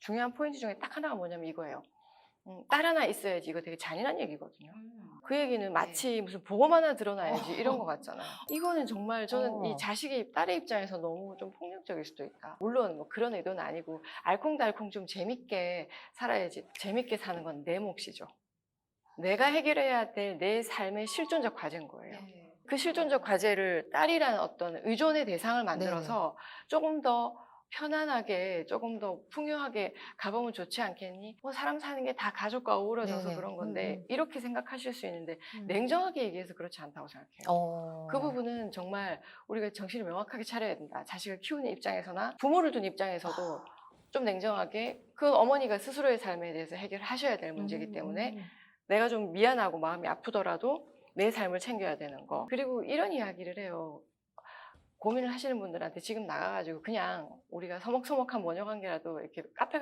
중요한 포인트 중에 딱 하나가 뭐냐면 이거예요. 음, 딸 하나 있어야지 이거 되게 잔인한 얘기거든요. 그 얘기는 마치 무슨 보험 하나 드러나야지 이런 거 같잖아요. 이거는 정말 저는 어. 이 자식이 딸의 입장에서 너무 좀 폭력적일 수도 있다. 물론 뭐 그런 의도는 아니고 알콩달콩 좀 재밌게 살아야지. 재밌게 사는 건 내 몫이죠. 내가 해결해야 될 내 삶의 실존적 과제인 거예요. 그 실존적 과제를 딸이라는 어떤 의존의 대상을 만들어서 조금 더 편안하게 조금 더 풍요하게 가보면 좋지 않겠니? 뭐 사람 사는 게 다 가족과 어우러져서 네네. 그런 건데 음, 음. 이렇게 생각하실 수 있는데 음. 냉정하게 얘기해서 그렇지 않다고 생각해요. 어. 그 부분은 정말 우리가 정신을 명확하게 차려야 된다. 자식을 키우는 입장에서나 부모를 둔 입장에서도 좀 냉정하게 그 어머니가 스스로의 삶에 대해서 해결하셔야 될 문제이기 음, 때문에 음. 내가 좀 미안하고 마음이 아프더라도 내 삶을 챙겨야 되는 거. 그리고 이런 이야기를 해요. 고민을 하시는 분들한테 지금 나가가지고 그냥 우리가 서먹서먹한 모녀 관계라도 이렇게 카페